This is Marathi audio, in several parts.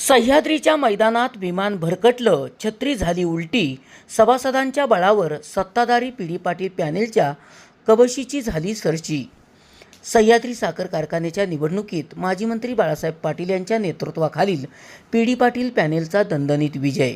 सह्याद्रीच्या मैदानात विमान भरकटलं छत्री झाली उलटी. सभासदांच्या बळावर सत्ताधारी पिढी पाटील पॅनेलच्या कबशीची झाली सरची. सह्याद्री साखर कारखान्याच्या निवडणुकीत माजी मंत्री बाळासाहेब पाटील यांच्या नेतृत्वाखालील पी डी पाटील पॅनेलचा दणदणीत विजय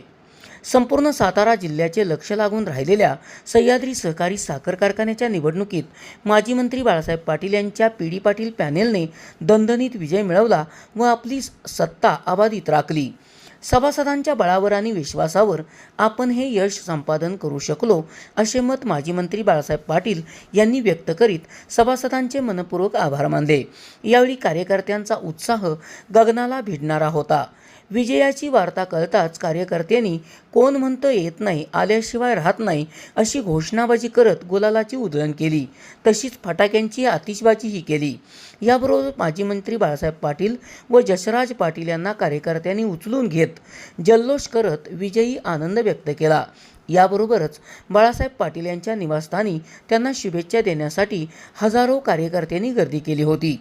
संपूर्ण सातारा जिल्ह्याचे लक्ष लागून राहिलेल्या सह्याद्री सहकारी साखर कारखान्याच्या निवडणुकीत माजी मंत्री बाळासाहेब पाटील यांच्या पी डी पाटील पॅनेलने दणदणीत विजय मिळवला व आपली सत्ता अबाधित राखली. सभासदांच्या बळावर आणि विश्वासावर आपण हे यश संपादन करू शकलो असे मत माजी मंत्री बाळासाहेब पाटील यांनी व्यक्त करीत सभासदांचे मनपूर्वक आभार मानले. यावेळी कार्यकर्त्यांचा उत्साह गगनाला भिडणारा होता. विजयाची वार्ता कळताच कार्यकर्त्यांनी कोण म्हणतं येत नाही आल्याशिवाय राहत नाही अशी घोषणाबाजी करत गुलालाची उधळण केली. तशीच फटाक्यांची आतिषबाजीही केली. याबरोबर माजी मंत्री बाळासाहेब पाटील व जसराज पाटील यांना कार्यकर्त्यांनी उचलून घेत जल्लोष करत विजयी आनंद व्यक्त केला. याबरोबरच बाळासाहेब पाटील यांच्या निवासस्थानी त्यांना शुभेच्छा देण्यासाठी हजारो कार्यकर्त्यांनी गर्दी केली होती.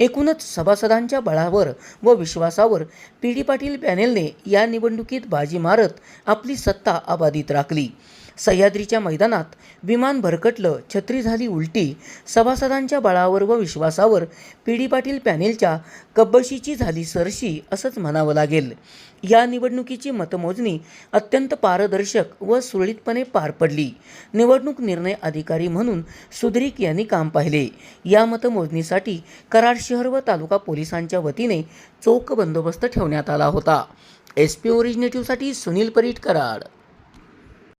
एकूणच सभासदांच्या बळावर व विश्वासावर पी डी पाटील पॅनेलने या निवडणुकीत बाजी मारत आपली सत्ता अबाधित राखली. सह्याद्रीच्या मैदानात विमान भरकटलं छत्री झाली उलटी. सभासदांच्या बळावर व विश्वासावर पी डी पाटील पॅनेलच्या कब्बशीची झाली सरशी असंच म्हणावं लागेल. या निवडणुकीची मतमोजणी अत्यंत पारदर्शक व सुरळीतपणे पार पडली. निवडणूक निर्णय अधिकारी म्हणून सुधरिक यांनी काम पाहिले. या मतमोजणीसाठी कराड शहर व तालुका पोलिसांच्या वतीने चोख बंदोबस्त ठेवण्यात आला होता. एस पी ओरिजिनेटिव्हसाठी सुनील परीट कराड.